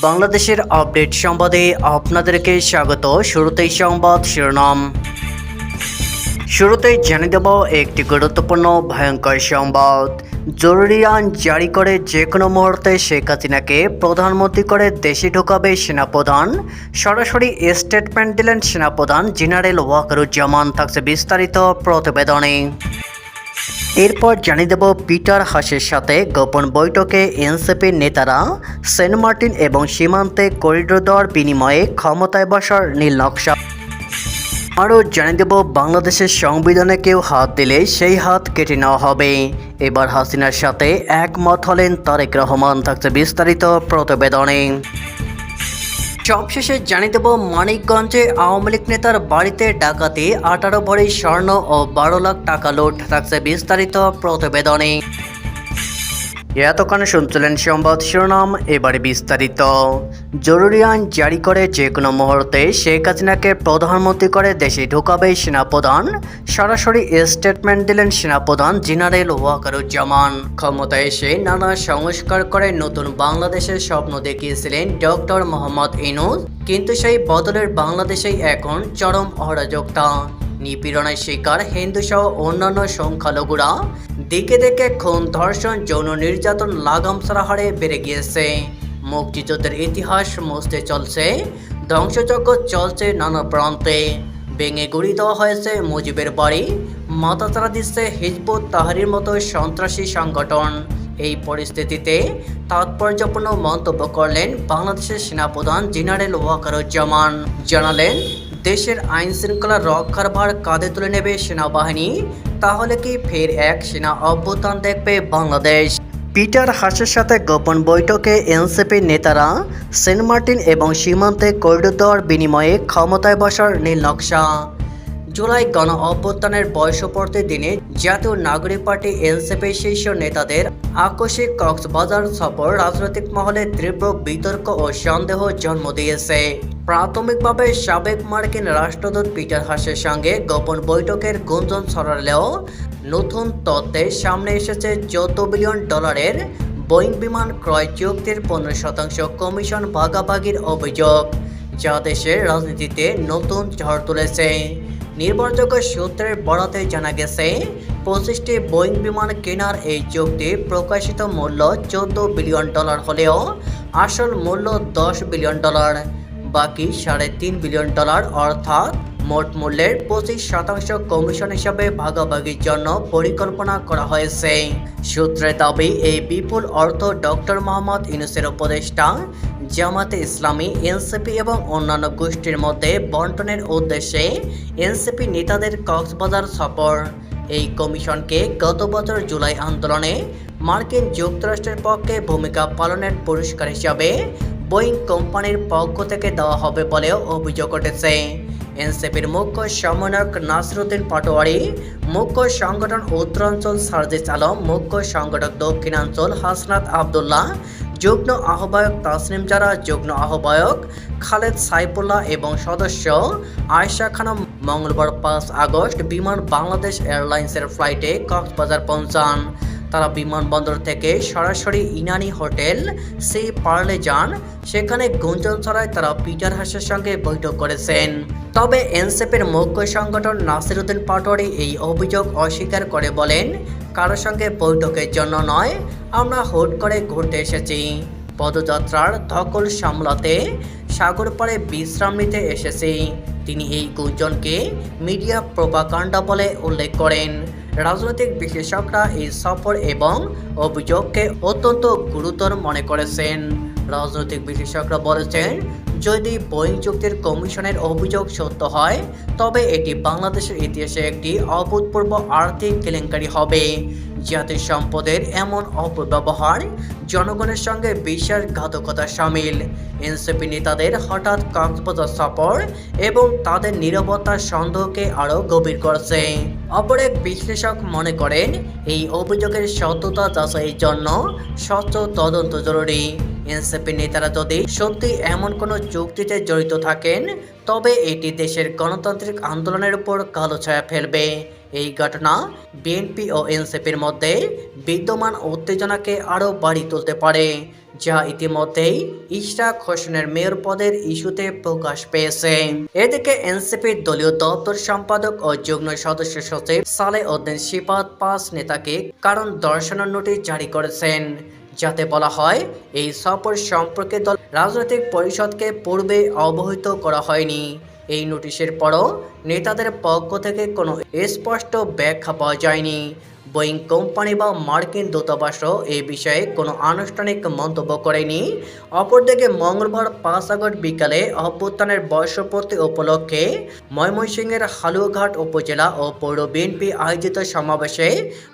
বাংলাদেশের আপডেট সংবাদে আপনাদেরকে স্বাগত। শুরুতেই সংবাদ শিরোনাম। শুরুতেই জানিয়ে দেব একটি গুরুত্বপূর্ণ, ভয়ঙ্কর সংবাদ। জরুরি আইন জারি করে যে কোনো মুহূর্তে শেখ হাসিনাকে প্রধানমন্ত্রী করে দেশে ঢোকাবে সেনাপ্রধান। সরাসরি স্টেটমেন্ট দিলেন সেনাপ্রধান জেনারেল ওয়াকারুজ্জামান, থাকছে বিস্তারিত প্রতিবেদনে। এরপর জানিয়ে দেব পিটার হাসের সাথে গোপন বৈঠকে এনসিপির নেতারা সেন্ট মার্টিন এবং সীমান্তে করিডোর দেওয়ার বিনিময়ে ক্ষমতায় বসার নীল নকশা। আরও জানিয়ে দেব, বাংলাদেশের সংবিধানে কেউ হাত দিলে সেই হাত কেটে নেওয়া হবে। এবার হাসিনার সাথে একমত হলেন তারেক রহমান, থাকছে বিস্তারিত প্রতিবেদনে। সবশেষে জানিয়ে দেব, মানিকগঞ্জে আওয়ামী লীগ নেতার বাড়িতে ডাকাতি, আঠারো ভরি স্বর্ণ ও বারো লাখ টাকা লোট, থাকছে বিস্তারিত প্রতিবেদনে। এতক্ষণ শুনছিলেন সংবাদ শিরোনাম, এবারে বিস্তারিত। জরুরি আইন জারি করে যে কোনো মুহূর্তে শেখ হাসিনাকে প্রধানমন্ত্রী করে দেশে ঢোকাবে সেনাপ্রধান, সরাসরি স্টেটমেন্ট দিলেন সেনাপ্রধান জেনারেল ওয়াকারুজ্জামান। ক্ষমতায় এসে নানা সংস্কার করে নতুন বাংলাদেশের স্বপ্ন দেখিয়েছিলেন ডক্টর মোহাম্মদ ইনুজ কিন্তু সেই বদলের বাংলাদেশেই এখন চরম অরাজকতা। নিপীড়নের শিকার হিন্দু সহ অন্যান্য সংখ্যালঘুরা দিকে দিকে খুন, ধর্ষণ, যৌন নির্যাতন, লাগাম ছাড়া হারে বেড়ে গিয়েছে। মুক্তিযুদ্ধের ইতিহাস মুছতে চলছে, ধ্বংসযজ্ঞ চলছে নানা প্রান্তে। ভেঙে গুড়ি দেওয়া হয়েছে মুজিবের বাড়ি মাথাচাড়া দিচ্ছে হিজবুত তাহারির মতো সন্ত্রাসী সংগঠন। এই পরিস্থিতিতে তাৎপর্যপূর্ণ মন্তব্য করলেন বাংলাদেশের সেনাপ্রধান জেনারেল ওয়াকারুজ্জামান। জানালেন দেশের আইন শৃঙ্খলা রক্ষার ভার কাঁধে তুলে নেবে সেনাবাহিনী, তাহলে কি ফের এক সেনা অভ্যুত্থান দেখবে বাংলাদেশ? পিটার হাসের সাথে গোপন বৈঠকে এনসিপির নেতারা সেন্ট মার্টিন এবং সীমান্তে করিডোর দেওয়ার বিনিময়ে ক্ষমতায় বসার নীল নকশা। জুলাই গণ অভ্যুত্থানের বয়সপূর্তি দিনে জাতীয় নাগরিক পার্টি এনসিপি শীর্ষ নেতাদের আকস্মিক কক্সবাজার সফর রাজনৈতিক মহলে তীব্র বিতর্ক ও সন্দেহ জন্ম দিয়েছে। প্রাথমিকভাবে সাবেক মার্কিন রাষ্ট্রদূত পিটার হাসের সঙ্গে গোপন বৈঠকের গুঞ্জন ছড়ালেও নতুন তত্ত্বে সামনে এসেছে চোদ্দ বিলিয়ন ডলারের বোয়িং বিমান ক্রয় চুক্তির পনেরো শতাংশ কমিশন ভাগাভাগির অভিযোগ, যা দেশের রাজনীতিতে নতুন ঝড় তুলেছে। নির্ভরযোগ্য সূত্রের বরাতে জানা গেছে, পঁচিশটি বোয়িং বিমান কেনার এই চুক্তি প্রকাশিত মূল্য চোদ্দ বিলিয়ন ডলার হলেও আসল মূল্য দশ বিলিয়ন ডলার, বাকি সাড়ে তিন বিলিয়ন ডলার অর্থাৎ মোট মূল্যের পঁচিশ শতাংশ কমিশন হিসাবে ভাগাভাগির জন্য পরিকল্পনা করা হয়েছে। সূত্রের দাবি, এই বিপুল অর্থ ডক্টর মোহাম্মদ ইউনুসের উপদেষ্টা জামাতে ইসলামী, এনসিপি এবং অন্যান্য গোষ্ঠীর মধ্যে বন্টনের উদ্দেশ্যে এনসিপি নেতাদের কক্সবাজার সফর। এই কমিশনকে গত বছর জুলাই আন্দোলনে মার্কিন যুক্তরাষ্ট্রের পক্ষে ভূমিকা পালনের পুরস্কার হিসাবে বোয়িং কোম্পানির পক্ষ থেকে দেওয়া হবে বলেও অভিযোগ উঠেছে। এনসিপির মুখ্য সমন্বয়ক নাসরুদ্দিন পাটোয়ারি, মুখ্য সংগঠন উত্তরাঞ্চল সার্জিস আলম, মুখ্য সংগঠক দক্ষিণাঞ্চল হাসনাত আবদুল্লাহ যুগ্ম আহ্বায়ক তাসনিম জারা, যুগ্ম আহ্বায়ক খালেদ সাইফুল্লাহ এবং সদস্য আয়শা খানম, মঙ্গলবার পাঁচ আগস্ট বিমান বাংলাদেশ এয়ারলাইন্সের ফ্লাইটে কক্সবাজার পৌঁছান। তারা বিমানবন্দর থেকে সরাসরি ইনানি হোটেল সি পার্লে যান সেখানে গুঞ্জন ছড়ায় তারা পিটার হাসের সঙ্গে বৈঠক করেছেন। তবে এনসিপির মুখ্য সংগঠন নাসিরুদ্দিন পাটোয়ারি এই অভিযোগ অস্বীকার করে বলেন কারোর সঙ্গে বৈঠকের জন্য নয়, আমরা হুট করে ঘুরতে এসেছি। পদযাত্রার ধকল সামলাতে সাগর পাড়ে বিশ্রাম নিতে এসেছি। তিনি এই গুঞ্জনকে মিডিয়া প্রোপাকাণ্ডা বলে উল্লেখ করেন। রাজনৈতিক বিশ্লেষকরা এই সফর এবং অভিযোগকে অত্যন্ত গুরুতর মনে করেছেন। রাজনৈতিক বিশেষজ্ঞরা বলেছেন, যদি বোয়িং চুক্তির কমিশনের অভিযোগ সত্য হয়, তবে এটি বাংলাদেশের ইতিহাসে একটি অভূতপূর্ব আর্থিক কেলেঙ্কারি হবে। জাতির সম্পদের এমন অপব্যবহার জনগণের সঙ্গে বিশ্বাসঘাতকতা সামিল। এনসিপি নেতাদের হঠাৎ কক্সবাজার সফর এবং তাদের নিরাপত্তার সন্দেহকে আরও গভীর করছে। অপর এক বিশ্লেষক মনে করেন, এই অভিযোগের সত্যতা যাচাইয়ের জন্য স্বচ্ছ তদন্ত জরুরি। এনসিপি নেতারা যদি সত্যি এমন কোনো চুক্তিতে জড়িত থাকেন, তবে এটি দেশের গণতান্ত্রিক আন্দোলনের উপর কালো ছায়া ফেলবে। এই ঘটনা বিএনপি ও এনসিপির মধ্যে বিদ্যমান উত্তেজনাকে আরও বাড়িয়ে তুলতে পারে, যা ইতিমধ্যেই ইশরাক হোসেনের মেয়র পদের ইস্যুতে প্রকাশ পেয়েছে। এদিকে এনসিপির দলীয় দপ্তর সম্পাদক ও যুগ্ম সদস্য সচিব সালে উদ্দিন শিপাত পাঁচ নেতাকে কারণ দর্শানোর নোটিশ জারি করেছেন। যাতে বলা হয়, এই সফর সম্পর্কে দল রাজনৈতিক পরিষদকে পূর্বে অবহিত করা হয়নি। এই নোটিশের পরও নেতাদের পক্ষ থেকে কোনো স্পষ্ট ব্যাখ্যা পাওয়া যায়নি। বোয়িং কোম্পানি বা মার্কিন দূতাবাসও এই বিষয়ে কোনো আনুষ্ঠানিক মন্তব্য করেনি। অপরদিকে মঙ্গলবার পাঁচ আগস্ট বিকালে অভ্যুত্থানের বর্ষপূর্তি উপলক্ষে ময়মনসিংহের হালুয়াঘাট উপজেলা ও পৌর বিএনপি আয়োজিত সমাবেশে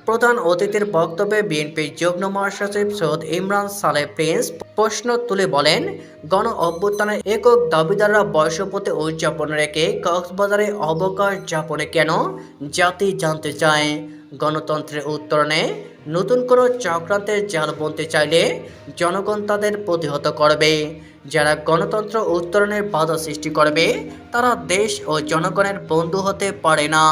প্রধান অতিথির বক্তব্যে বিএনপির যুগ্ম মহাসচিব সৈয়দ ইমরান সালে প্রিন্স প্রশ্ন তুলে বলেন, গণ অভ্যুত্থানের একক দাবিদাররা বর্ষপতি উদযাপন রেখে কক্সবাজারে অবকাশ যাপনে কেন জাতি জানতে চায়? গণতন্ত্রের উত্তরণে নতুন কোনো চক্রান্তের জাল বলতে চাইলে জনগণ তাদের প্রতিহত করবে। যারা গণতন্ত্র উত্তরণের বাধা সৃষ্টি করবে, তারা দেশ ও জনগণের বন্ধু হতে পারে না।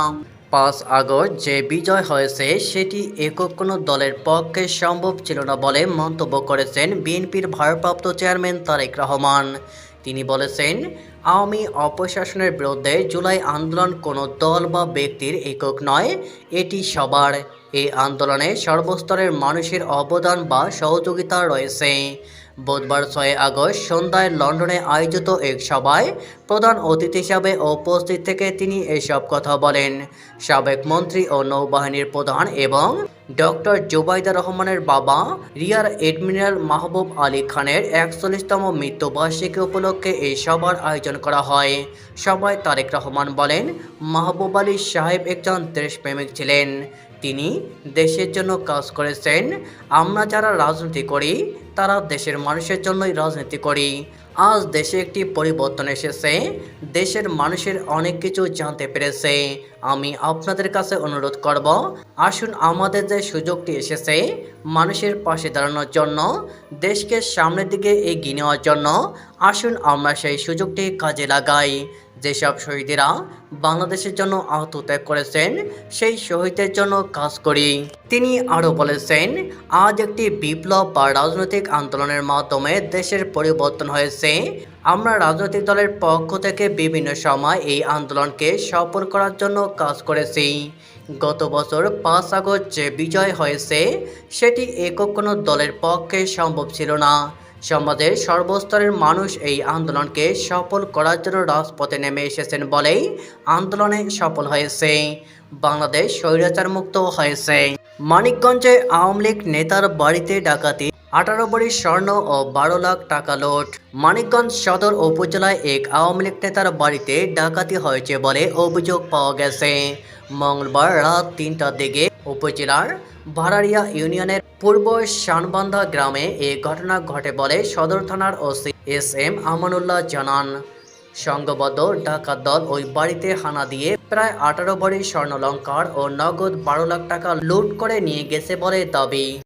পাঁচ আগস্ট যে বিজয় হয়েছে, সেটি একক কোনো দলের পক্ষে সম্ভব ছিল না বলে মন্তব্য করেছেন বিএনপির ভারপ্রাপ্ত চেয়ারম্যান তারেক রহমান। তিনি বলেছেন, আওয়ামী অপশাসনের বিরুদ্ধে জুলাই আন্দোলন কোনো দল বা ব্যক্তির একক নয়। এটি সবার। এই আন্দোলনে সর্বস্তরের মানুষের অবদান বা সহযোগিতা রয়েছে। বুধবার ছয় আগস্ট সন্ধ্যায় লন্ডনে আয়োজিত এক সভায় প্রধান অতিথি হিসাবে উপস্থিত থেকে তিনি এসব কথা বলেন। সাবেক মন্ত্রী ও নৌবাহিনীর প্রধান এবং ডক্টর জুবাইদা রহমানের বাবা, রিয়ার এডমিরাল মাহবুব আলী খানের একচল্লিশতম মৃত্যুবার্ষিকী উপলক্ষে এই সভার আয়োজন করা হয়। সভায় তারেক রহমান বলেন, মাহবুব আলী সাহেব একজন দেশপ্রেমিক ছিলেন। তিনি দেশের জন্য কাজ করেছেন। আমরা যারা রাজনীতি করি, তারা দেশের মানুষের জন্যই রাজনীতি করি। আজ দেশে একটি পরিবর্তন এসেছে। দেশের মানুষের অনেক কিছু জানতে পেরেছে। আমি আপনাদের কাছে অনুরোধ করব, আসুন আমাদের যে সুযোগটি এসেছে মানুষের পাশে দাঁড়ানোর জন্য, দেশকে সামনের দিকে এগিয়ে নেওয়ার জন্য, আসুন আমরা সেই সুযোগটি কাজে লাগাই। যেসব শহীদেরা বাংলাদেশের জন্য আত্মত্যাগ করেছেন, সেই শহীদদের জন্য কাজ করি। তিনি আরও বলেছেন, আজ একটি বিপ্লব বা রাজনৈতিক আন্দোলনের মাধ্যমে দেশের পরিবর্তন হয়েছে। আমরা রাজনৈতিক দলের পক্ষ থেকে বিভিন্ন সময় এই আন্দোলনকে সফল করার জন্য কাজ করেছি। গত বছর পাঁচ আগস্ট যে বিজয় হয়েছে, সেটি একক কোনো দলের পক্ষে সম্ভব ছিল না। সমাজের সর্বস্তরের মানুষ এই আন্দোলনকে সফল করার জন্য রাজপথে নেমে এসেছেন বলেই আন্দোলনে সফল হয়েছে। বাংলাদেশ স্বৈরাচার মুক্ত হয়েছে। মানিকগঞ্জে আওয়ামী লীগ নেতার বাড়িতে ডাকাতি, আঠারো ভরি স্বর্ণ ও বারো লাখ টাকা লোট। মানিকগঞ্জ সদর উপজেলায় এক আওয়ামী লীগ নেতার বাড়িতে ডাকাতি হয়েছে বলে অভিযোগ পাওয়া গেছে। মঙ্গলবার রাত তিনটার দিকে উপজেলার ভাড়ারিয়া ইউনিয়নের পূর্ব শানবান্ধা গ্রামে এ ঘটনা ঘটে বলে সদর থানার ওসি এস এম আমানুল্লাহ জানান। সংঘবদ্ধ ডাকাত দল ওই বাড়িতে হানা দিয়ে প্রায় আঠারো ভরি স্বর্ণলঙ্কার ও নগদ বারো লাখ টাকা লুট করে নিয়ে গেছে বলে দাবি।